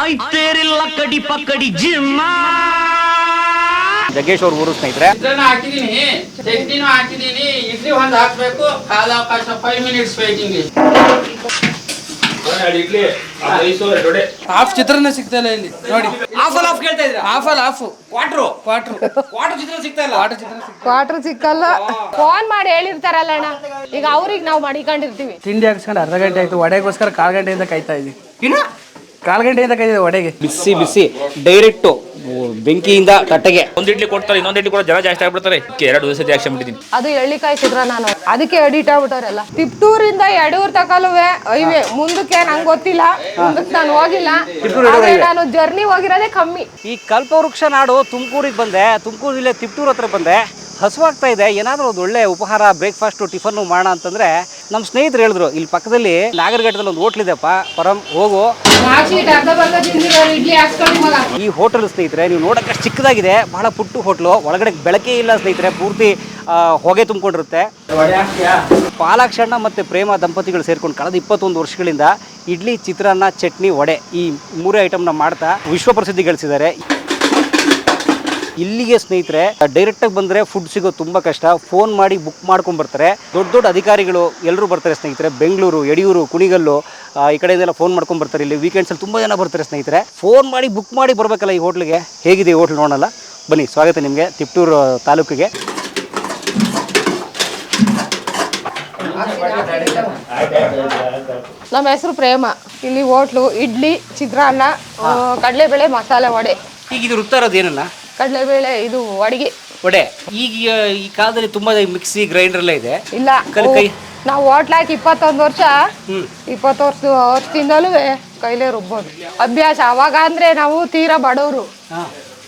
ಆಯ್ತೇರಿಲ್ಲ ಕಡಿ ಪಕ್ಕಡಿ ಜಿಮ್ಮ ಜಗ್ಗೇಶ್ ಅವ್ರ ಊರು ಸ್ನೇಹಿತರೆ. ಹಾಕಿದೀನಿ. ಚಟ್ನಿನೂ ಹಾಕಿದೀನಿ. ಇಡ್ಲಿ ಒಂದ್ ಹಾಕ್ಬೇಕು. ಕಾಲಾವಕಾಶ five minutes waiting half chitranna ಸಿಗ್ತಾ ಇಲ್ಲ ಇಲ್ಲಿ. ನೋಡಿ. ಹಾಫ್ ಆಫ್ ಕೇಳ್ತಾ ಇದ್ರ ಹಾಫ್ ಅಲ್ಲ ಹಾಫ್ ಕ್ವಾಟ್ರು ಕ್ವಾಟ್ರು ಕ್ವಾಟ್ರು ಚಿತ್ರ ಸಿಗ್ತಾ ಇಲ್ಲ. ಕ್ವಾಟ್ರ್ ಚಿತ್ರ ಸಿಗ್ತಾ ಕ್ವಾರ್ಟರ್ ಸಿಕ್ಕಲ್ಲ. ಫೋನ್ ಮಾಡಿ ಹೇಳಿರ್ತಾರಲ್ಲ ಅಣ್ಣ. ಈಗ ಅವ್ರಿಗೆ ನಾವು ಮಡಿಕೊಂಡಿರ್ತೀವಿ. ತಿಂಡಿ ಹಾಕ್ಸ್ಕೊಂಡು ಅರ್ಧ ಗಂಟೆ ಆಯ್ತು. ವಡೆಗೋಸ್ಕರ ಕಾಲ್ ಗಂಟೆಯಿಂದ ಕಾಯ್ತಾ ಇದ್ದೀವಿ ಇನ್ನ? ಕಾಲ್ ಗಂಟೆಯಿಂದ ಒಡೆಗೆ. ಬಿಸಿ ಬಿಸಿ ಡೈರೆಕ್ಟು ಬೆಂಕಿಯಿಂದ ತಟ್ಟೆಗೆ. ಒಂದ್ ಇಡ್ಲಿ ಕೊಡ್ತಾರೆ ಇನ್ನೊಂದ್ ಇಡ್ಲಿ ಕೂಡ ಜನ ಜಾಸ್ತಿ ಆಗ್ಬಿಡ್ತಾರೆ. ಎರಡು ದಿವಸ ಆಕ್ಷನ್ ಬಿಟ್ಟಿದ್ದೀನಿ ಅದು ಎಳ್ಳಿಕಾಯಿ ಚಿತ್ರ ನಾನು. ಅದಕ್ಕೆ ಎಡಿಟ್ ಆಗ್ಬಿಟ್ಟವ್ರೆಲ್ಲ. ತಿಪ್ಟೂರಿಂದ ಯಡೂರ್ ತಕಾಲುವೆ ಹೈವೇ ಮುಂದಕ್ಕೆ ನಂಗೆ ಗೊತ್ತಿಲ್ಲ. ಮುಂದಕ್ಕೆ ನಾನು ಹೋಗಿಲ್ಲ. ಆದ್ರೆ ನಾನು ಜರ್ನಿ ಹೋಗಿರೋದೇ ಕಮ್ಮಿ. ಈ ಕಲ್ಪವೃಕ್ಷ ನಾಡು ತುಮಕೂರಿಗೆ ಬಂದೆ. ತುಮಕೂರು ಜಿಲ್ಲೆ ತಿಪ್ಟೂರ್ ಹತ್ರ ಬಂದೆ. ಹಸುವಾಗ್ತಾ ಇದೆ. ಏನಾದರೂ ಒಂದು ಒಳ್ಳೆ ಉಪಹಾರ ಬ್ರೇಕ್ಫಾಸ್ಟು ಟಿಫನ್ನು ಮಾಡೋಣ ಅಂತಂದ್ರೆ ನಮ್ಮ ಸ್ನೇಹಿತರು ಹೇಳಿದ್ರು ಇಲ್ಲಿ ಪಕ್ಕದಲ್ಲಿ ನಾಗರಘಟ್ಟದಲ್ಲಿ ಒಂದು ಹೋಟ್ಲ್ ಇದೆಪ್ಪ ಪರಂ ಹೋಗು. ಈ ಹೋಟೆಲ್ ಸ್ನೇಹಿತರೆ, ನೀವು ಅಷ್ಟು ಚಿಕ್ಕದಾಗಿದೆ, ಬಹಳ ಪುಟ್ಟು ಹೋಟ್ಲು, ಒಳಗಡೆ ಬೆಳಕೇ ಇಲ್ಲ ಸ್ನೇಹಿತರೆ, ಪೂರ್ತಿ ಹೊಗೆ ತುಂಬಿಕೊಂಡಿರುತ್ತೆ. ಪಾಲಾಕ್ಷಣ್ಣ ಮತ್ತು ಪ್ರೇಮ ದಂಪತಿಗಳು ಸೇರ್ಕೊಂಡು ಕಳೆದ ಇಪ್ಪತ್ತೊಂದು ವರ್ಷಗಳಿಂದ ಇಡ್ಲಿ, ಚಿತ್ರಾನ್ನ, ಚಟ್ನಿ, ವಡೆ ಈ ಮೂರೇ ಐಟಮ್ನ ಮಾಡ್ತಾ ವಿಶ್ವ ಪ್ರಸಿದ್ಧಿ ಗಳಿಸಿದ್ದಾರೆ. ಇಲ್ಲಿಗೆ ಸ್ನೇಹಿತರೆ ಡೈರೆಕ್ಟಾಗಿ ಬಂದರೆ ಫುಡ್ ಸಿಗೋದು ತುಂಬ ಕಷ್ಟ. ಫೋನ್ ಮಾಡಿ ಬುಕ್ ಮಾಡ್ಕೊಂಡು ಬರ್ತಾರೆ. ದೊಡ್ಡ ದೊಡ್ಡ ಅಧಿಕಾರಿಗಳು ಎಲ್ಲರೂ ಬರ್ತಾರೆ ಸ್ನೇಹಿತರೆ. ಬೆಂಗಳೂರು ಯಡಿಯೂರು ಕುಣಿಗಲ್ಲು ಈ ಕಡೆಯಿಂದೆಲ್ಲ ಫೋನ್ ಮಾಡ್ಕೊಂಡು ಬರ್ತಾರೆ ಇಲ್ಲಿ. ವೀಕೆಂಡ್ಸಲ್ಲಿ ತುಂಬ ಜನ ಬರ್ತಾರೆ ಸ್ನೇಹಿತರೆ. ಫೋನ್ ಮಾಡಿ ಬುಕ್ ಮಾಡಿ ಬರಬೇಕಲ್ಲ ಈ ಹೋಟ್ಲಿಗೆ ಹೇಗಿದೆ ಈ ಹೋಟ್ಲ್ ನೋಡೋಣ ಬನ್ನಿ ಸ್ವಾಗತ ನಿಮಗೆ. ತಿಪ್ಟೂರು ತಾಲೂಕಿಗೆ. ನಮ್ಮ ಹೆಸರು ಪ್ರೇಮ. ಇಲ್ಲಿ ಹೋಟ್ಲು ಇಡ್ಲಿ ಚಿತ್ರಾನ್ನ ಕಡಲೆಬೇಳೆ ಮಸಾಲೆ ವಡೆ. ಈಗ ಇದು ವೃತ್ತ ಇರೋದು ಏನಲ್ಲ? ಕಡಲೆಬೇಳೆ ಇದು ಅಡಿಗೆ. ಒಡೆ ಈಗ ಈ ಕಾಲದಲ್ಲಿ ತುಂಬಾ ಮಿಕ್ಸಿ ಗ್ರೈಂಡರ್ ಎಲ್ಲ ಇದೆ. ಇಲ್ಲ. ಕಲ್ ಕೈ ನಾವು ಹೋಟ್ಲ್ ಹಾಕಿ ಇಪ್ಪತ್ತೊಂದು ವರ್ಷ ಇಪ್ಪತ್ತು ವರ್ಷ ವರ್ಷದಿಂದಲೂ ಕೈಲೇ ರುಬ್ಬೋದು. ಅಭ್ಯಾಸ. ಅವಾಗ ಅಂದ್ರೆ ನಾವು ತೀರಾ ಬಡವರು.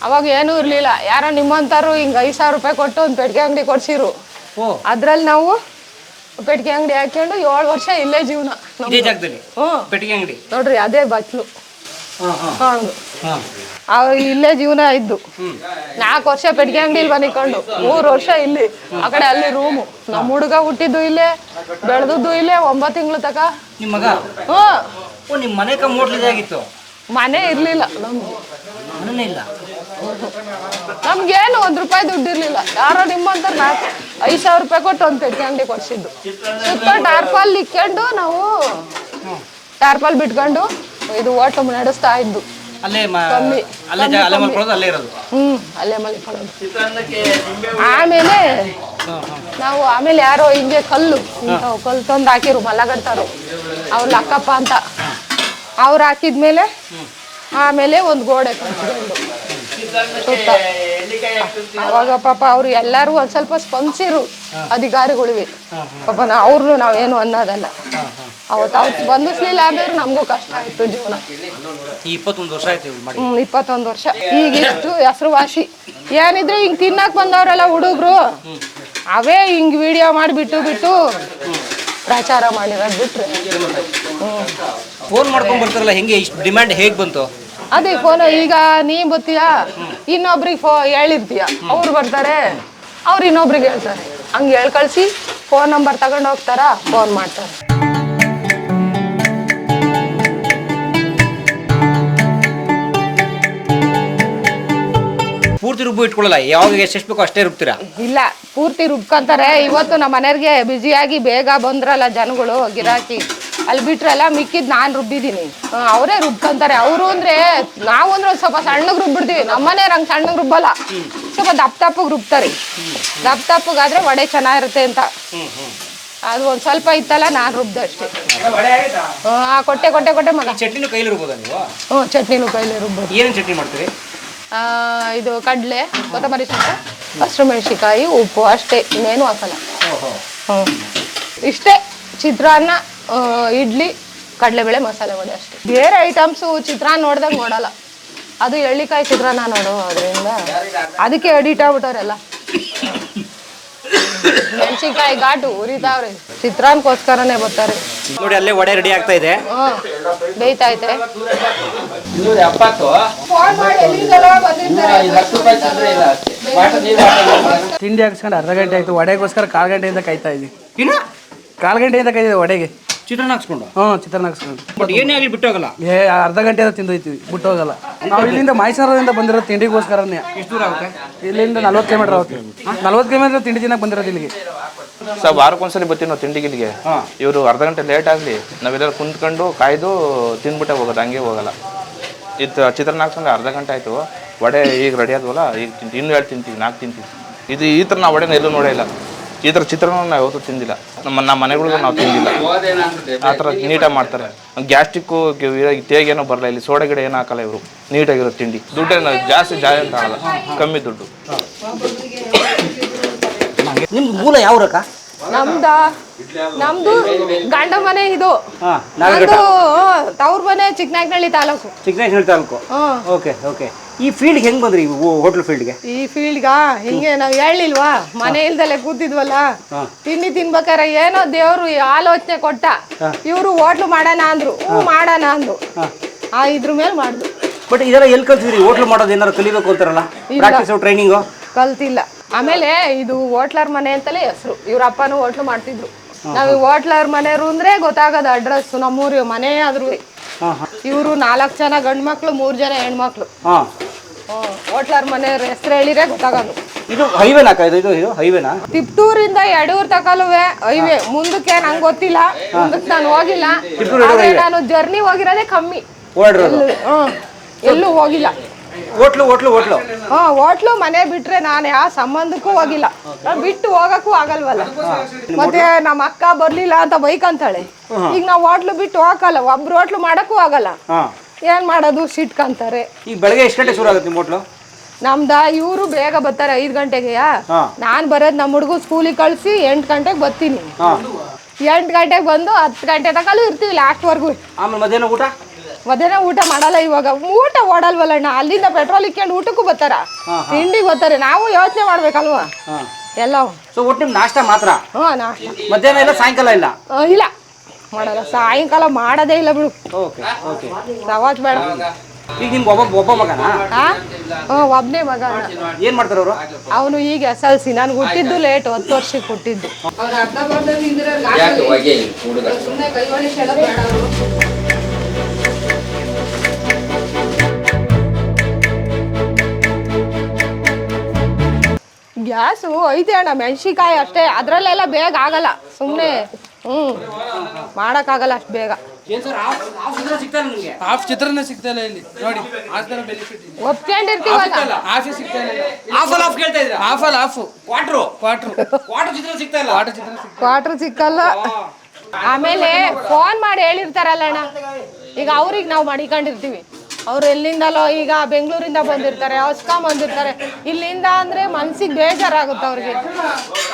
ಅವಾಗ ಏನೂ ಇರಲಿಲ್ಲ. ಯಾರೋ ನಿಮ್ಮಂತಾರು ಹಿಂಗೆ ಐದು ಸಾವಿರ ರೂಪಾಯಿ ಕೊಟ್ಟು ಒಂದು ಪೆಟ್ಟಿಗೆ ಅಂಗಡಿ ಕೊಡ್ಸಿರು. ಓ. ಅದ್ರಲ್ಲಿ ನಾವು ಪೆಟ್ಟಿಗೆ ಅಂಗಡಿ ಹಾಕೊಂಡು ಏಳು ವರ್ಷ ಇಲ್ಲೇ ಜೀವನ. ನಮ್ದು. ಇದೇ ಜಾಗದಲ್ಲಿ? ಹ್ಞೂ ಪೆಟ್ಟಿಗೆ ಅಂಗಡಿ? ನೋಡ್ರಿ ಅದೇ ಬಟ್ಲು. ಅವ್ರು ಇಲ್ಲೇ ಜೀವನ ಇದ್ದು. ನಾಲ್ಕು ವರ್ಷ ಪೆಟ್ಟಿಗೆ ಅಂಗಡಿಲಿ ಬಂದಿಕೊಂಡು. ಮೂರು ವರ್ಷ ಇಲ್ಲಿ. ಆ ಕಡೆ ಅಲ್ಲಿ ರೂಮು ನಮ್ಮ ಹುಡುಗ ಹುಟ್ಟಿದ್ದು ಇಲ್ಲೇ ಬೆಳೆದದ್ದು ಇಲ್ಲೇ ಒಂಬತ್ತು ತಿಂಗಳು ತಕ. ನಿಮ್ಮ ಮನೆ ಹೋಟ್ಲ್ ಮನೆ ಇರ್ಲಿಲ್ಲ. ನಮ್ಗೆ ಇಲ್ಲ? ನಮ್ಗೇನು ಒಂದ್ ರೂಪಾಯಿ ದುಡ್ಡು ಇರ್ಲಿಲ್ಲ. ಯಾರೋ ನಿಮ್ಮಂತ ನಾಲ್ಕು ಐದು ಸಾವಿರ ರೂಪಾಯಿ ಕೊಟ್ಟು ಒಂದು ಪೆಟ್ಟಿಗೆ ಅಂಗಡಿ ಕೊಡ್ಸಿದ್ದು. ಸುತ್ತ ಟಾರ್ಪಾಲ್ ಇಕ್ಕೊಂಡು ನಾವು ಟಾರ್ಪಾಲ್ ಬಿಟ್ಕೊಂಡು ಇದು ಓಟ ನಡೆಸ್ತಾ ಇದ್ದು. ಅಲ್ಲೇ ಕಮ್ಮಿ. ಅಲ್ಲೇ ಜಾ ಅಲ್ಲೇ ಮಲ್ಕೊಳ್ಳೋದು ಅಲ್ಲೇ ಇರೋದು. ಹ್ಮ್ ಅಲ್ಲೇ ಮಲ್ಕೊಳ್ಳೋದು. ಆಮೇಲೆ ನಾವು ಆಮೇಲೆ ಯಾರೋ ಹಿಂಗೆ ಕಲ್ಲು ಇಂಥವು ಕಲ್ಲು ತಂದು ಹಾಕಿರು ಮಲ್ಲಗಂತಾರು ಅವ್ರ ಅಕ್ಕಪ್ಪ ಅಂತ. ಅವ್ರು ಹಾಕಿದ್ಮೇಲೆ ಆಮೇಲೆ ಒಂದು ಗೋಡೆ ಕಟ್ಕೊಂಡು. ಸುತ್ತ. ಅವಾಗ ಪಾಪ ಅವ್ರು ಎಲ್ಲರೂ ಒಂದ್ ಸ್ವಲ್ಪ ಸ್ಪಂದಿಸಿರು ಅಧಿಕಾರಿಗಳಿವೆ. ಪಾಪ ನಾ ಅವ್ರನ್ನು ನಾವೇನು ಅನ್ನೋದಲ್ಲ. ಅವತ್ತು ಅವ್ರು ಸ್ಪಂದಿಸ್ಲಿಲ್ಲ ಅಂದ್ರೆ ನಮಗೂ ಕಷ್ಟ ಆಯ್ತು ಜೀವನ. ಈ ಇಪ್ಪತ್ತೊಂದು ವರ್ಷ ಆಯ್ತು ಇವ್ರು ಮಾಡಿ. ಹ್ಮ್ ಇಪ್ಪತ್ತೊಂದು ವರ್ಷ. ಈಗ ಇಷ್ಟು ಹೆಸರುವಾಸಿ. ಏನಿದ್ರೆ ಹಿಂಗ್ ತಿನ್ನಕ್ ಬಂದವ್ರೆಲ್ಲ ಹುಡುಗರು ಅವೇ ಹಿಂಗ್ ವಿಡಿಯೋ ಮಾಡಿಬಿಟ್ಟು ಬಿಟ್ಟು ಪ್ರಚಾರ ಮಾಡಿರೋದು ಬಿಟ್ರೆ. ಫೋನ್ ಮಾಡ್ಕೊಂಡ್ ಬರ್ತಾರಲ್ಲ ಹೆಂಗೆ ಇಷ್ಟು ಡಿಮ್ಯಾಂಡ್ ಹೇಗೆ ಬಂತು? ಅದೇ ಫೋನ್ ಈಗ ನೀ ಬತ್ತೀಯಾ ಇನ್ನೊಬ್ರಿಗೆ ಫೋ ಹೇಳಿರ್ತೀಯ. ಅವ್ರು ಬರ್ತಾರೆ ಅವ್ರು ಇನ್ನೊಬ್ರಿಗೆ ಹೇಳ್ತಾರೆ. ಹಂಗೆ ಹೇಳ್ ಕಳ್ಸಿ ಫೋನ್ ನಂಬರ್ ತಗೊಂಡು ಹೋಗ್ತಾರಾ ಫೋನ್ ಮಾಡ್ತಾರೆ. ಪೂರ್ತಿ ರುಬ್ಬು ಇಟ್ಕೊಳ್ಳಲ್ಲ ಯಾವಾಗ ಎಷ್ಟು ಬೇಕೋ ಅಷ್ಟೇ ರುಬ್ತೀರಾ? ಇಲ್ಲ ಪೂರ್ತಿ ರುಬ್ಕೊಂತಾರೆ. ಇವತ್ತು ನಮ್ಮ ಮನೆಯವ್ರಿಗೆ ಬ್ಯುಸಿಯಾಗಿ ಬೇಗ ಬಂದ್ರಲ್ಲ ಜನಗಳು ಗಿರಾಕಿ. ಅಲ್ಲಿ ಬಿಟ್ರಲ್ಲ ಮಿಕ್ಕಿದ್ ನಾನು ರುಬ್ಬಿದ್ದೀನಿ. ಅವರೇ ರುಬ್ಕೊಂತಾರೆ. ಅವರು ಅಂದ್ರೆ ನಾವು ಅಂದ್ರೆ ಸ್ವಲ್ಪ ಸಣ್ಣಗೆ ರುಬ್ಬಿಡ್ತೀವಿ. ನಮ್ಮ ಮನೆಯವ್ರು ಹಂಗೆ ಸಣ್ಣಗೆ ರುಬ್ಬಲ್ಲ. ಸ್ವಲ್ಪ ದಪ್ಪ ದಪ್ಪಗೆ ರುಬ್ತಾರೆ. ದಪ್ಪ ದಪ್ಪಗಾದ್ರೆ ವಡೆ ಚೆನ್ನಾಗಿರುತ್ತೆ ಅಂತ. ಅದು ಒಂದ್ ಸ್ವಲ್ಪ ಇತ್ತಲ್ಲ ನಾನು ರುಬ್ದೆ ಅಷ್ಟೇ. ಹಾ ಕೊಟ್ಟೆ ಕೊಟ್ಟೆ ಕೊಟ್ಟೆ ಮಗ. ಚಟ್ನಿ ಕೈಲಿ ರುಬ್ಬೋದಾ ನೀವು? ಹ್ಞೂ ಚಟ್ನಿನೂ ಕೈಲಿ ರುಬ್ಬೋದು. ಏನು ಚಟ್ನಿ ಮಾಡ್ತೀರಿ? ಆ, ಇದು ಕಡಲೆ ಕೊತ್ತಂಬರಿ ಸೊಪ್ಪು ಹಸಿರು ಮೆಣಸಿಕಾಯಿ ಉಪ್ಪು ಅಷ್ಟೇ ಇನ್ನೇನು ಹಾಕಲ್ಲ. ಹ್ಞೂ ಇಷ್ಟೇ ಚಿತ್ರಾನ್ನ ಇಡ್ಲಿ ಕಡಲೆಬೇಳೆ ಮಸಾಲೆ ವಡೆ ಅಷ್ಟೇ. ಬೇರೆ ಐಟಮ್ಸು ಚಿತ್ರಾನ್ನ ನೋಡ್ದಂಗೆ ನೋಡಲ್ಲ. ಅದು ಎಳ್ಳಿಕಾಯಿ ಚಿತ್ರಾನ್ನ ನೋಡು ಅದರಿಂದ. ಅದಕ್ಕೆ ಎಡಿಟ್ ಆಗ್ಬಿಟ್ಟವ್ರೆಲ್ಲ. ಮೆಣಸಿನ್ಕಾಯಿ ಘಾಟು ಉರಿತಾವ್ರಿ. ಚಿತ್ರಾನ್ನಕ್ಕೋಸ್ಕರನೇ ಬರ್ತಾರೆ. ನೋಡಿ ಅಲ್ಲೇ ವಡೆ ರೆಡಿ ಆಗ್ತಾ ಇದೆ. ಬೇಯ್ತಾ ಐತೆ ಇನ್ನೂರ ಎಪ್ಪತ್ತು. ತಿಂಡಿ ಹಾಕ್ಸ್ಕೊಂಡು ಅರ್ಧ ಗಂಟೆ ಆಯ್ತು ವಡೆಗೋಸ್ಕರ ಕಾಲ್ ಗಂಟೆಯಿಂದ ಕಾಯ್ತಾ ಇದ್ವಿ ಇನ್ನ? ಕಾಲ್ ಗಂಟೆಯಿಂದ ಕಾಯ್ತಿದ್ದೆ ವಡೆಗೆ. ಚಿತ್ರಾನ್ನ ಹಾಕ್ಸ್ಕೊಂಡು ಹ್ಞೂ ಚಿತ್ರಾನ್ನ ಹಾಕ್ಸ್ಕೊಂಡು ಬಟ್ ಏನೇ ಆಗಲಿ ಬಿಟ್ಟು ಹೋಗಲ್ಲ ಏ ಅರ್ಧ ಗಂಟೆ ಆದ್ರೂ ತಿಂದು ಹೋಯ್ತೀವಿ ಬಿಟ್ಟು ಹೋಗಲ್ಲ ನಾವು ಇಲ್ಲಿಂದ ಮೈಸೂರಿಂದ ಬಂದಿರೋ ತಿಂಡಿಗೋಸ್ಕರನೇ. ಎಷ್ಟು ದೂರ ಆಗುತ್ತೆ? ಇಲ್ಲಿಂದ ನಲ್ವತ್ತು ಕಿಲೋಮೀಟರ್ ಆಗುತ್ತೆ. ನಲ್ವತ್ತು ಕಿಲೋಮೀಟರ್ ತಿಂಡಿ ತಿನ್ನಕ್ಕೆ ಬಂದಿರೋದು ಇಲ್ಲಿಗೆ. ಸರ್ ವಾರಕ್ಕೊಂದ್ಸಲಿ ಬರ್ತೀವಿ ನಾವು ತಿಂಡಿಗಿಲ್ಲಿಗೆ ಇವರು ಅರ್ಧ ಗಂಟೆ ಲೇಟ್ ಆಗಲಿ ನಾವೆಲ್ಲರೂ ಕುಂತ್ಕೊಂಡು ಕಾಯ್ದು ತಿಂದ್ಬಿಟ್ಟೆ ಹೋಗೋದು ಹಂಗೆ ಹೋಗಲ್ಲ. ಇದು ಚಿತ್ರಾನ್ನ ಹಾಕ್ಸ್ಕೊಂಡು ಅರ್ಧ ಗಂಟೆ ಆಯಿತು. ವಡೆ ಈಗ ರೆಡಿ ಆದ್ವಲ್ಲ ಈಗ ತಿಂತೀವಿ. ಇನ್ನೂ ಎರಡು ತಿಂತೀವಿ ನಾಲ್ಕು ತಿಂತೀವಿ. ಇದು ಈ ಥರ ನಾವು ವಡೆನ ಎಲ್ಲೂ ನೋಡೇ ಇಲ್ಲ. ಈ ಥರ ನಾವು ಯಾವತ್ತೂ ತಿಂದಿಲ್ಲ. ನಮ್ಮ ನಮ್ಮ ಮನೆಗಳಿಗೂ ನಾವು ತಿಂದಿಲ್ಲ. ಆ ಥರ ನೀಟಾಗಿ ಮಾಡ್ತಾರೆ. ಗ್ಯಾಸ್ಟಿಕ್ಕು ತೇಗೇನೋ ಬರಲ್ಲ. ಇಲ್ಲಿ ಸೋಡಾ ಗಿಡ ಏನೂ ಹಾಕಲ್ಲ ಇವರು. ನೀಟಾಗಿರೋ ತಿಂಡಿ. ದುಡ್ಡೇನು ಜಾಸ್ತಿ ಜಾಸ್ತಿ ಅಂತ ಆಗಲ್ಲ. ಕಮ್ಮಿ ದುಡ್ಡು. ನಿಮ್ಮ ಮೂಲ ಯಾವ ನಮ್ದ ನಮ್ದು ಗಂಡ ಮನೆ ಇದು. ನಂದು ತವ್ರ ಮನೆ ಚಿಕ್ಕನಾಗ್ನಳ್ಳಿ ತಾಲೂಕು. ಚಿಕ್ಕನೇಶ್ವರ ತಾಲೂಕು? Okay okay. ಈ ಫೀಲ್ಡ್ ಹೆಂಗ್ ಬಂದ್ರಿ ಹೋಟ್ಲ್ ಫೀಲ್ಡ್ಗೆ ಈ ಫೀಲ್ಡ್ಗ ಹಿಂಗೆ ನಾವ್ ಹೇಳಿಲ್ವಾ ಮನೆ ಇಲ್ದಲೆ ಕೂತಿದ್ವಲ್ಲ? ತಿಂಡಿ ತಿನ್ಬೇಕಾರ ಏನೋ ದೇವ್ರು ಆಲೋಚನೆ ಕೊಟ್ಟ. ಇವ್ರು ಹೋಟ್ಲು ಮಾಡೋಣ ಅಂದ್ರು. ಹ್ಞೂ ಮಾಡೋಣ ಅಂದ್ರು. ಆ ಇದ್ರ ಮೇಲೆ ಮಾಡುದು ಬಟ್ ಇದೆಲ್ಲ ಎಲ್ಲಿ ಕಲ್ತಿದ್ರಿ? ಹೋಟ್ಲ್ ಮಾಡೋದು ಏನಾರು ಕಲಿಬೇಕು ಅಂತಾರಲ್ಲ? ಟ್ರೈನಿಂಗ್ ಟ್ರೈನಿಂಗು ಕಲ್ತಿಲ್ಲ. ಆಮೇಲೆ ಇದು ಹೋಟ್ಲರ್ ಮನೆ ಅಂತಲೇ ಹೆಸರು. ಇವ್ರ ಅಪ್ಪನೂ ಹೋಟ್ಲು ಮಾಡ್ತಿದ್ರು. ನಾವು ಹೋಟ್ಲರ್ ಮನೆಯವರು ಅಂದ್ರೆ ಗೊತ್ತಾಗದ ಅಡ್ರೆಸ್ ನಮ್ಮೂರು ಮನೆ ಆದ್ರು. ಇವರು ನಾಲ್ಕು ಜನ ಗಂಡ್ ಮಕ್ಳು ಮೂರು ಜನ ಹೆಣ್ಮಕ್ಳು. ಹೋಟ್ಲರ್ ಮನೆಯವ್ರ ಹೆಸರು ಹೇಳಿದ್ರೆ ಗೊತ್ತಾಗೋದು. ಇದು ಹೈವೇನಾ ಇದು ಇದು ಹೈವೇನಾ ತಿಪ್ಟೂರಿಂದ ಎಡೂರ್ ತಕಲುವೆ ಹೈವೇ ಮುಂದಕ್ಕೆ ನಂಗೆ ಗೊತ್ತಿಲ್ಲ. ಮುಂದಕ್ಕೆ ನಾನು ಹೋಗಿಲ್ಲ. ಆದ್ರೆ ನಾನು ಜರ್ನಿ ಹೋಗಿರೋದೇ ಕಮ್ಮಿ. ಎಲ್ಲೂ ಹೋಗಿಲ್ಲ. Hotel hotel hotel. ಹಾ ಹೋಟ್ಲು ಮನೆ ಬಿಟ್ರೆ ನಾನು ಯಾವ ಸಂಬಂಧಕ್ಕೂ ಹೋಗಿಲ್ಲ. ಬಿಟ್ಟು ಹೋಗಕ್ಕೂ ಆಗಲ್ವಲ್ಲ. ಮತ್ತೆ ನಮ್ಮ ಅಕ್ಕ ಬರ್ಲಿಲ್ಲ ಅಂತ ಬೈಕ್ ಅಂತಾಳೆ. ಈಗ ನಾವು ಹೋಟ್ಲು ಬಿಟ್ಟು ಹೋಗಲ್ಲ ಒಬ್ರು ಹೋಟ್ಲು ಮಾಡಕ್ಕೂ ಆಗಲ್ಲ. ಏನ್ ಮಾಡೋದು? ಸಿಟ್ಕಂತಾರೆ ಈಗ ಬೆಳಗ್ಗೆ ಎಷ್ಟು ಗಂಟೆ ಶುರು ಆಗುತ್ತೆ ನಿಮ್ಮ ಹೋಟ್ಲು? ನಮ್ದ ಇವರು ಬೇಗ ಬರ್ತಾರೆ ಐದು ಗಂಟೆಗೆಯಾ. ನಾನ್ ಬರೋದ್ ನಮ್ಮ ಹುಡುಗ ಸ್ಕೂಲಿಗೆ ಕಳ್ಸಿ ಎಂಟು ಗಂಟೆಗೆ ಬರ್ತೀನಿ. ಎಂಟ್ ಗಂಟೆಗೆ ಬಂದು ಹತ್ತು ಗಂಟೆ ತನಕಲ್ಲೂ ಇರ್ತೀವಿ ಲಾಸ್ಟ್ವರೆಗೂ ಆಮೇಲೆ ಮಧ್ಯಾಹ್ನ ಊಟ? ಮಧ್ಯಾಹ್ನ ಊಟ ಮಾಡಲ್ಲ ಇವಾಗ. ಊಟ ಓಡಲ್ವಲ್ಲಣ್ಣ ಅಲ್ಲಿಂದ ಪೆಟ್ರೋಲ್ ಇಕ್ಕೊಂಡು ಊಟಕ್ಕೂ ಬರ್ತಾರ? ತಿಂಡಿಗೆ ಬರ್ತಾರೆ. ನಾವು ಯೋಚನೆ ಮಾಡ್ಬೇಕಲ್ವಾ? ಎಲ್ಲ. ಸೊ ಒಟ್ಟು ನಾಷ್ಟ ಮಾತ್ರ? ಹಾ ನಾಷ್ಟ. ಮಧ್ಯಾಹ್ನ ಇಲ್ಲ ಸಾಯಂಕಾಲ ಇಲ್ಲ? ಆ, ಇಲ್ಲ. ಮಾಡಲ್ಲ. ಸಾಯಂಕಾಲ ಮಾಡೋದೇ ಇಲ್ಲ ಬಿಡು. Okay okay. ಸವಾಜ್ ಬೇಡ. ಈಗ ನಿಮ್ಗೆ ಒಬ್ಬ ಒಬ್ಬ ಮಗನಾ? ಹ್ಞೂ ಒಬ್ಬನೇ ಮಗ ಏನು ಮಾಡ್ತಾರೆ ಅವರು? ಅವನು ಈಗ ಎಸ್ ಎಲ್ ಸಿ. ನಾನು ಹುಟ್ಟಿದ್ದು ಲೇಟ್ ಹತ್ತು ವರ್ಷಕ್ಕೆ ಹುಟ್ಟಿದ್ದು. ಗ್ಯಾಸು ಐತೆ ಅಣ್ಣ ಮೆಣಸಿಕಾಯಿ ಅಷ್ಟೇ. ಅದರಲ್ಲೆಲ್ಲ ಬೇಗ ಆಗಲ್ಲ ಸುಮ್ಮನೆ ಹ್ಞೂ. ಮಾಡೋಕ್ಕಾಗಲ್ಲ ಅಷ್ಟು ಬೇಗ. ಹಾಫ್ ಸಿಗ್ತಾ ಇಲ್ಲ ಇಲ್ಲಿ ನೋಡಿ ಆ ಥರ ಬೆನಿಫಿಟ್ ಇದೆ. ಒಪ್ಕೊಂಡಿರ್ತೀವಲ್ಲ? ಹಾಫೇ ಸಿಗ್ತಾ ಇಲ್ಲ. ಹಾಫ್ ಆಲ್ ಆಫ್ ಕೇಳ್ತಾ ಇದ್ದೀರಾ? ಹಾಫ್ ಅಲ್ಲ ಹಾಫು ಕ್ವಾಟ್ರು ಕ್ವಾಟ್ರು ಕ್ವಾಟ್ರ್ ಚಿತ್ರ ಸಿಗ್ತಾ ಇಲ್ಲ? ಕ್ವಾಟ್ರ್ ಚಿತ್ರ ಸಿಗ್ತಾ ಕ್ವಾರ್ಟರ್ ಸಿಕ್ಕಲ್ಲ. ಆಮೇಲೆ ಫೋನ್ ಮಾಡಿ ಹೇಳಿರ್ತಾರಲ್ಲ ಅಣ್ಣ. ಈಗ ಅವ್ರಿಗೆ ನಾವು ಮಡಿಕೊಂಡಿರ್ತೀವಿ. ಅವ್ರು ಎಲ್ಲಿಂದಲೋ ಈಗ ಬೆಂಗಳೂರಿಂದ ಬಂದಿರ್ತಾರೆ ಹೊಸ್ಕಾಂ ಬಂದಿರ್ತಾರೆ. ಇಲ್ಲಿಂದ ಅಂದ್ರೆ ಮನ್ಸಿಗೆ ಬೇಜಾರಾಗುತ್ತೆ ಅವ್ರಿಗೆ.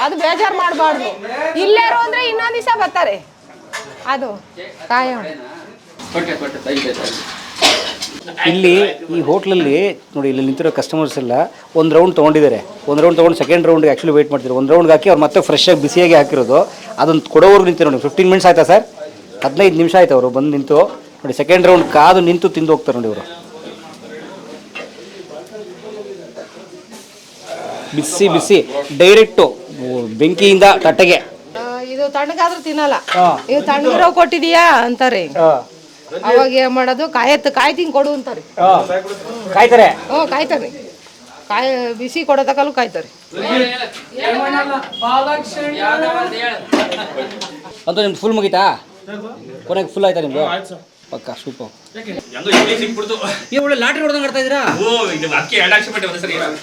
ಅದು ಬೇಜಾರು ಮಾಡಬಾರ್ದು. ಇಲ್ಲೇರು ಅಂದ್ರೆ ಇನ್ನೊಂದು ದಿವಸ ಬರ್ತಾರೆ. ಅದು ಕಾಯಂ. ಇಲ್ಲಿ ಈ ಹೋಟ್ಲಲ್ಲಿ ನೋಡಿ ಇಲ್ಲಿ ನಿಂತಿರೋ ಕಸ್ಟಮರ್ಸ್ ಎಲ್ಲ ಒಂದು ರೌಂಡ್ ತೊಗೊಂಡಿದ್ದಾರೆ. ಒಂದು ರೌಂಡ್ ತೊಗೊಂಡು ಸೆಕೆಂಡ್ ರೌಂಡ್ಗೆ ಆ್ಯಕ್ಚುಲಿ ವೇಟ್ ಮಾಡ್ತಿದ್ರು ಒಂದು ರೌಂಡ್ಗೆ ಹಾಕಿ ಅವ್ರು ಮತ್ತೆ ಫ್ರೆಶ್ ಆಗಿ ಬಿಸಿಯಾಗಿ ಹಾಕಿರೋದು. ಅದನ್ನು ಕೊಡೋವರೆಗೂ ನಿಂತಿರೋ ನೋಡಿ ಫಿಫ್ಟೀನ್ ಮಿನಿಟ್ಸ್ ಆಯ್ತಾ ಸರ್? ಹದಿನೈದು ನಿಮಿಷ ಆಯ್ತು ಅವರು ಬಂದು ನಿಂತು. ನೋಡಿ ಸೆಕೆಂಡ್ ರೌಂಡ್ ಕಾದು ನಿಂತು ತಿಂದು ಹೋಗ್ತಾರೆ ನೋಡಿ ಇವರು. ಬಿಸಿ ಬಿಸಿ. ಡೈರೆಕ್ಟು ಬೆಂಕಿಯಿಂದ ತಟ್ಟೆಗೆ. ಇದು ತಣ್ಣಗಾದ್ರೂ ತಿನ್ನಲ್ಲ. ಇದು ತಣ್ಣಗಿರೋ ಕೊಟ್ಟಿದೀಯಾ ಅಂತಾರೆ. ಅವಾಗ ಏನ್ ಮಾಡೋದು? ಕಾಯತ್ ಕಾಯ್ತೀನಿ ಕೊಡು ಅಂತಾರೆ. ಕಾಯ್ತಾರೆ? ಹ್ಞೂ ಕಾಯ್ತಾರೆ. ಕಾಯ ಬಿಸಿ ಕೊಡೋ ತಕಲು ಕಾಯ್ತಾರೆ ಅಂತ ನಿಮ್ದು ಫುಲ್ ಮುಗೀತಾ? ಕೊನೆಗೆ ಫುಲ್ ಆಯ್ತಾ ನಿಮ್ದು? ಪಕ್ಕ ಸೂಪರ್ ಇವಳು ಒಳ್ಳೆ ಲಾಟ್ರಿ ಹೊಡೆದಂಗೆ ಆಡ್ತಾ ಇದ್ದೀರಾ?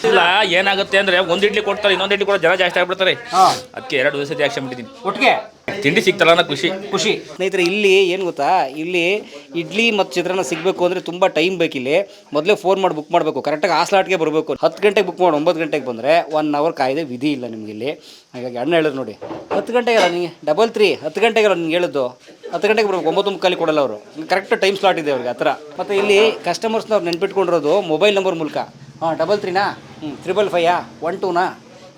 ಇಲ್ಲ ಏನಾಗುತ್ತೆ ಅಂದ್ರೆ ಒಂದ್ ಇಡ್ಲಿ ಕೊಡ್ತಾರೆ ಇನ್ನೊಂದ್ ಇಡ್ಲಿ ಕೂಡ ಜನ ಜಾಸ್ತಿ ಆಗ್ಬಿಡ್ತಾರೆ. ಅಕ್ಕಿ ಎರಡು ದಿವಸ ಆಕ್ಷನ್ ಬಿಟ್ಟಿದ್ದೀನಿ. ಒಟ್ಟಿಗೆ? ತಿಂಡಿ ಸಿಗ್ತಲ್ಲ ಖುಷಿ ಖುಷಿ. ಸ್ನೇಹಿತರೆ, ಇಲ್ಲಿ ಏನು ಗೊತ್ತಾ? ಇಲ್ಲಿ ಇಡ್ಲಿ ಮತ್ತು ಚಿತ್ರಾನ್ನ ಸಿಗಬೇಕು ಅಂದರೆ ತುಂಬ ಟೈಮ್ ಬೇಕಿಲ್ಲಿ ಮೊದಲೇ ಫೋನ್ ಮಾಡಿ ಬುಕ್ ಮಾಡಬೇಕು. ಕರೆಕ್ಟಾಗಿ ಆ ಸ್ಲಾಟ್ಗೆ ಬರಬೇಕು. ಹತ್ತು ಗಂಟೆಗೆ ಬುಕ್ ಮಾಡಿ, ಒಂಬತ್ತು ಗಂಟೆಗೆ ಬಂದರೆ ಒನ್ ಅವರ್ ಕಾಯ್ದೆ ವಿಧಿ ಇಲ್ಲ ನಿಮಗೆ ಇಲ್ಲಿ. ಹಾಗಾಗಿ ಅಣ್ಣ ಹೇಳಿದ್ರು ನೋಡಿ. ಹತ್ತು ಗಂಟೆಗೆ ನಿಮಗೆ ಡಬಲ್ ತ್ರೀ ಹತ್ತು ಗಂಟೆಗೆಲ್ಲ ನಿಮ್ಗೆ ಹೇಳಿದ್ದು ಹತ್ತು ಗಂಟೆಗೆ ಬರಬೇಕು. ಒಂಬತ್ತು ಮುಕ್ಕಾಲಿ ಕೊಡಲ್ಲ ಅವರು. ಕರೆಕ್ಟ್ ಟೈಮ್ ಸ್ಲಾಟ್ ಇದೆ ಅವ್ರಿಗೆ ಹತ್ರ. ಮತ್ತು ಇಲ್ಲಿ ಕಸ್ಟಮರ್ಸ್ನ ಅವ್ರು ನೆನ್ಪಿಟ್ಕೊಂಡಿರೋದು ಮೊಬೈಲ್ ನಂಬರ್ ಮೂಲಕ. ಹಾಂ ಡಬಲ್ ತ್ರೀನಾ ಹ್ಞೂ ತ್ರಿಬಲ್ ಫೈಯಾ ಒನ್ ಟೂನಾ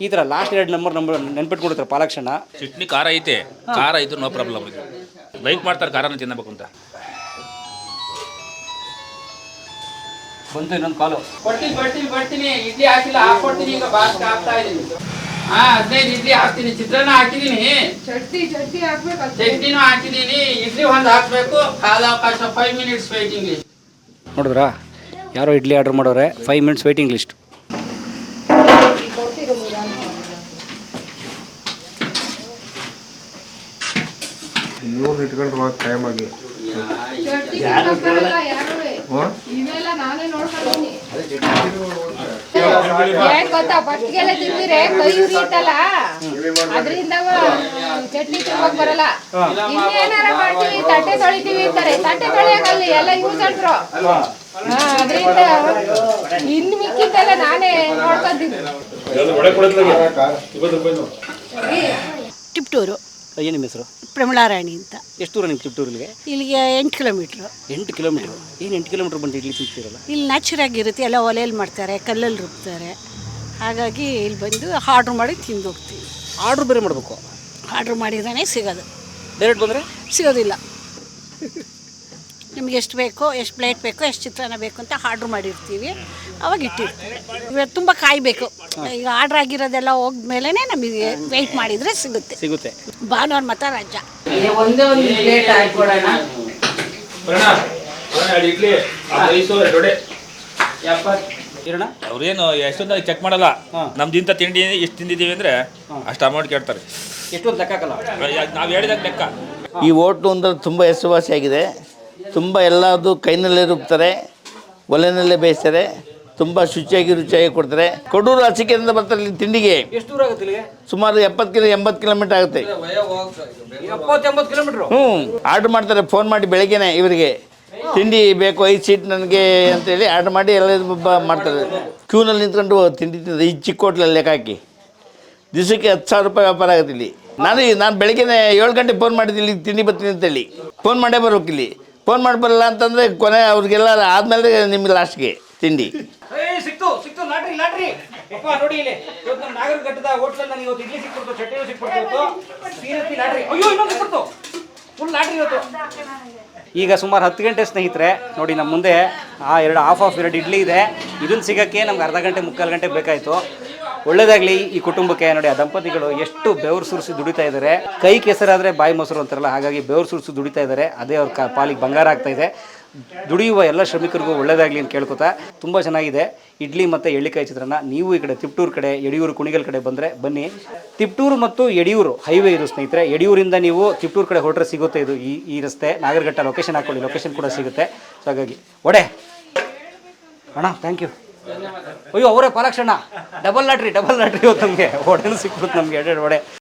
ಈ ಥರ ಲಾಸ್ಟ್ ಎರಡು ನಂಬರ್ ನಂಬರ್ ನೆನ್ಪಿಟ್ಕೊಂಡಿರ್ತಾರೆ ಪಾಲಕ್ಷಣ ಚಟ್ನಿ ಖಾರ ಐತೆ. ಖಾರ ಇದ್ರು ನೋ ಪ್ರಾಬ್ಲಮ್ ಇದೆ. ಲೈಕ್ ಮಾಡ್ತಾರೆ ಖಾರನ ತಿನ್ನಬೇಕು ಅಂತ. ಬಂತು ಇನ್ನೊಂದು ಕಾಲು ಕೊಡ್ತೀನಿ ಬರ್ತೀನಿ ಬರ್ತೀನಿ ಇಡ್ಲಿ ಹಾಕಿಲ್ಲ ಹಾಕೊಡ್ತೀನಿ ಈಗ ಬಾಸ್ಕ ಹಾಕ್ತಾ ಇದೀನಿ. ಹಾ ಹದಿನೈದು ಇಡ್ಲಿ ಹಾಕ್ತೀನಿ. ಚಿತ್ರಾನ್ನ ಹಾಕಿದೀನಿ. ಚಟ್ನಿ ಚಟ್ನಿ ಹಾಕ್ಬೇಕು ಚಟ್ನಿನೂ ಹಾಕಿದೀನಿ. ಇಡ್ಲಿ ಒಂದು ಹಾಕ್ಬೇಕು. ಕಾಲಾವಕಾಶ ಫೈವ್ ಮಿನಿಟ್ಸ್ ವೇಟಿಂಗ್ ಲಿಸ್ಟ್ ನೋಡಿದ್ರಾ? ಯಾರೋ ಇಡ್ಲಿ ಆರ್ಡರ್ ಮಾಡೋರೆ ಫೈವ್ ಮಿನಿಟ್ಸ್ ವೇಟಿಂಗ್ ಲಿಸ್ಟ್ ಇವ್ರು ಇಟ್ಕೊಂಡ್ರು ಹೋಗಿ ಟೈಮ್ ಆಗಿ. ಇವೆಲ್ಲ ನಾನೇ ನೋಡ್ಕೊಂಡ್ಬನ್ನಿ ಯಾಕೆ ಗೊತ್ತಾ ಫಸ್ಟ್ಗೆಲ್ಲ ತಿಂದಿರೆ ಕೈ ಉರಿಯುತ್ತಲ್ಲ ಅದರಿಂದ ಚಟ್ನಿ ಬರಲ್ಲ ಇನ್ನೇನಾರ ಮಾಡ್ತೀವಿ ತಟ್ಟೆ ತೊಳಿತೀವಿ ಅಂತಾರೆ ತಟ್ಟೆ ತೊಳೆಯಾಗಲ್ಲಿ ಎಲ್ಲ ಯೂಸ್ ಅಂಟ್ರು ಅದರಿಂದ ಇನ್ನು ಮಿಕ್ಕಿದ್ದೆಲ್ಲ ನಾನೇ ಟಿಪ್ಟೂರು. ಏನು ನಿಮ್ಮ ಹೆಸರು? ಪ್ರಮಿಳಾರಾಣಿ ಅಂತ. ಎಷ್ಟು ದೂರ ನಿಮ್ಮ ಚಿತ್ತೂರಿಗೆ ಇಲ್ಲಿಗೆ? ಎಂಟು ಕಿಲೋಮೀಟ್ರು. ಎಂಟು ಕಿಲೋಮೀಟ್ರ್. ಏನು ಎಂಟು ಕಿಲೋಮೀಟ್ರ್ ಬಂದು ಇಡ್ಲಿ ಸಿಗ್ತೀರಲ್ಲ? ಇಲ್ಲಿ ನ್ಯಾಚುರಾಗಿ ಇರುತ್ತೆ ಎಲ್ಲ ಒಲೆಯಲ್ಲಿ ಮಾಡ್ತಾರೆ ಕಲ್ಲಲ್ಲಿ ರುಬ್ತಾರೆ. ಹಾಗಾಗಿ ಇಲ್ಲಿ ಬಂದು ಆರ್ಡ್ರ್ ಮಾಡಿ ತಿಂದು ಹೋಗ್ತೀವಿ. ಆರ್ಡ್ರ್ ಬೇರೆ ಮಾಡಬೇಕು. ಆರ್ಡ್ರ್ ಮಾಡಿದ್ರೆ ಸಿಗೋದು. ಡೈರೆಕ್ಟ್ ಬಂದರೆ? ಸಿಗೋದಿಲ್ಲ. ನಿಮ್ಗೆ ಎಷ್ಟು ಬೇಕೋ ಎಷ್ಟು ಪ್ಲೇಟ್ ಬೇಕೋ ಎಷ್ಟು ಚಿತ್ರಾನ್ನ ಬೇಕು ಅಂತ ಆರ್ಡ್ರ್ ಮಾಡಿರ್ತೀವಿ. ಅವಾಗ ಇಟ್ಟಿರ್ತೀವಿ. ಇವತ್ತು ತುಂಬ ಕಾಯಬೇಕು. ಈಗ ಆರ್ಡ್ರ್ ಆಗಿರೋದೆಲ್ಲ ಹೋದ್ಮೇಲೆ ನಮಗೆ ವೆಯ್ಟ್ ಮಾಡಿದರೆ ಸಿಗುತ್ತೆ. ಸಿಗುತ್ತೆ. ಭಾನುವಾರ ಮತ್ತು ರಾಜ್ಯ ಒಂದೇ ಒಂದು ಪ್ಲೇಟ್ ಹಾಕೊಡೋಣ ಅವ್ರೇನು ಎಷ್ಟೊಂದು ಚೆಕ್ ಮಾಡಲ್ಲ. ನಮ್ದು ಇಂಥ ತಿಂಡಿ ಎಷ್ಟು ತಿಂದಿದ್ದೀವಿ ಅಂದರೆ ಅಷ್ಟು ಅಮೌಂಟ್ ಕೇಳ್ತಾರೆ. ಎಷ್ಟೊಂದು ಲೆಕ್ಕ ಹಾಕಲ್ಲ ನಾವು ಹೇಳಿದಾಗ ಲೆಕ್ಕ. ಈ ಹೋಟ್ಲು ಅಂದ್ರೆ ತುಂಬ ಹೆಸರುವಾಸಿಯಾಗಿದೆ. ತುಂಬ ಎಲ್ಲದು ಕೈನಲ್ಲೇ ರುಬ್ತಾರೆ ಒಲೆನಲ್ಲೇ ಬೇಯಿಸ್ತಾರೆ ತುಂಬ ಶುಚಿಯಾಗಿ ರುಚಿಯಾಗಿ ಕೊಡ್ತಾರೆ. ಕೊಡೂರು ಹಸಿಕೆಯಿಂದ ಬರ್ತಾರೆ ಇಲ್ಲಿ ತಿಂಡಿಗೆ ಎಷ್ಟು ದೂರ ಆಗುತ್ತೆ ಇಲ್ಲಿಗೆ? ಸುಮಾರು ಎಪ್ಪತ್ತು ಕಿಲೋ ಎಂಬತ್ತು ಕಿಲೋಮೀಟರ್ ಆಗುತ್ತೆ. ಹ್ಞೂ ಆರ್ಡ್ರ್ ಮಾಡ್ತಾರೆ ಫೋನ್ ಮಾಡಿ ಬೆಳಗ್ಗೆನೆ ಇವರಿಗೆ. ತಿಂಡಿ ಬೇಕು ಐದು ಸೀಟ್ ನನಗೆ ಅಂತೇಳಿ ಆರ್ಡ್ರ್ ಮಾಡಿ ಎಲ್ಲ ಮಾಡ್ತಾರೆ. ಕ್ಯೂನಲ್ಲಿ ನಿಂತ್ಕೊಂಡು ತಿಂಡಿ ತಿಂದು ಈ ಚಿಕ್ಕ ಹೋಟ್ಲಲ್ಲಿ ಲೆಕ್ಕ ಹಾಕಿ. ದಿವಸಕ್ಕೆ ಹತ್ತು ಸಾವಿರ ರೂಪಾಯಿ ವ್ಯಾಪಾರ ಆಗುತ್ತೆ ಇಲ್ಲಿ. ನಾನು ನಾನು ಬೆಳಗ್ಗೆನೆ ಏಳು ಗಂಟೆ ಫೋನ್ ಮಾಡಿದ್ದೀನಿ ಇಲ್ಲಿ ತಿಂಡಿ ಬರ್ತೀನಿ ಅಂತೇಳಿ. ಫೋನ್ ಮಾಡೇ ಬರ್ಬೇಕು ಇಲ್ಲಿ. ಫೋನ್ ಮಾಡಿ ಅಂತಂದ್ರೆ ಅಂತಂದರೆ ಕೊನೆ ಅವ್ರಿಗೆಲ್ಲ ಆದ್ಮೇಲೆ ನಿಮ್ಗೆ ಲಾಸ್ಟ್ಗೆ ತಿಂಡಿ. ಏಯ್ ಸಿಕ್ತು ಸಿಕ್ತು ಲಾಟ್ರಿ ಲಾಟ್ರಿ. ಅಪ್ಪ ನೋಡಿ ಇಲ್ಲಿ. ಇವತ್ತು ನಮ್ಮ ನಾಗರಘಟ್ಟದ ಹೋಟ್ಲಲ್ಲಿ ನನಗೆ ಇವತ್ತು ಇಡ್ಲಿ ಸಿಕ್ಬಿಡ್ತು ಚಟ್ನಿ ಸಿಕ್ಬಿಡ್ತು ಸೀರತ್ತಿ ಲಾಟ್ರಿ. ಅಯ್ಯೋ ಇನ್ನೊಂದು ಸಿಕ್ಬಿಡ್ತು. ಫುಲ್ ಲಾಟ್ರಿ ಇವತ್ತು. ಈಗ ಸುಮಾರು ಹತ್ತು ಗಂಟೆ ಸ್ನೇಹಿತರೆ ನೋಡಿ ನಮ್ಮ ಮುಂದೆ ಆ ಎರಡು ಹಾಫ್ ಆಫ್ ಎರಡು ಇಡ್ಲಿ ಇದೆ. ಇದನ್ನು ಸಿಗೋಕ್ಕೆ ನಮ್ಗೆ ಅರ್ಧ ಗಂಟೆ ಮುಕ್ಕಾಲು ಗಂಟೆ ಬೇಕಾಯಿತು. ಒಳ್ಳೇದಾಗಲಿ ಈ ಕುಟುಂಬಕ್ಕೆ. ನೋಡಿ, ಆ ದಂಪತಿಗಳು ಎಷ್ಟು ಬೆವರು ಸುರಿಸಿ ದುಡಿತಾ ಇದ್ದಾರೆ. ಕೈ ಕೆಸರಾದರೆ ಬಾಯಿ ಮೊಸರು ಅಂತಾರಲ್ಲ, ಹಾಗಾಗಿ ಬೆವರು ಸುರಿಸಿ ದುಡಿತಾ ಇದ್ದಾರೆ. ಅದೇ ಅವ್ರ ಪಾಲಿಗೆ ಬಂಗಾರ ಆಗ್ತಾ ಇದೆ. ದುಡಿಯುವ ಎಲ್ಲ ಶ್ರಮಿಕರಿಗೂ ಒಳ್ಳೇದಾಗಲಿ ಅಂತ ಕೇಳ್ಕೊತಾ ತುಂಬ ಚೆನ್ನಾಗಿದೆ. ಇಡ್ಲಿ ಮತ್ತು ಎಳ್ಳಿಕಾಯಿ ಚಿತ್ರಾನ್ನ. ನೀವು ಈ ಕಡೆ ತಿಪ್ಟೂರು ಕಡೆ, ಯಡಿಯೂರು ಕುಣಿಗಲ್ ಕಡೆ ಬಂದರೆ ಬನ್ನಿ. ತಿಪ್ಟೂರು ಮತ್ತು ಯಡಿಯೂರು ಹೈವೇ ಇದು ಸ್ನೇಹಿತರೆ. ಯಡಿಯೂರಿಂದ ನೀವು ತಿಪ್ಟೂರು ಕಡೆ ಹೊರಟ್ರೆ ಸಿಗುತ್ತೆ ಇದು ಈ ಈ ರಸ್ತೆ. ನಾಗರಘಟ್ಟ ಲೊಕೇಶನ್ ಹಾಕೊಳ್ಳಿ. ಲೊಕೇಶನ್ ಕೂಡ ಸಿಗುತ್ತೆ. ಸೊ, ಹಾಗಾಗಿ ಒಡೆ. ಅಣ್ಣ ಥ್ಯಾಂಕ್ ಯು ಅಯ್ಯೋ ಅವರೇ Palakshanna. Double lottery double lottery ಇವತ್ತು ನಮಗೆ. ಒಡೆನೂ ಸಿಕ್ಬಿಡ್ತು ನಮಗೆ ಎರಡೆರಡು ಒಡೆ.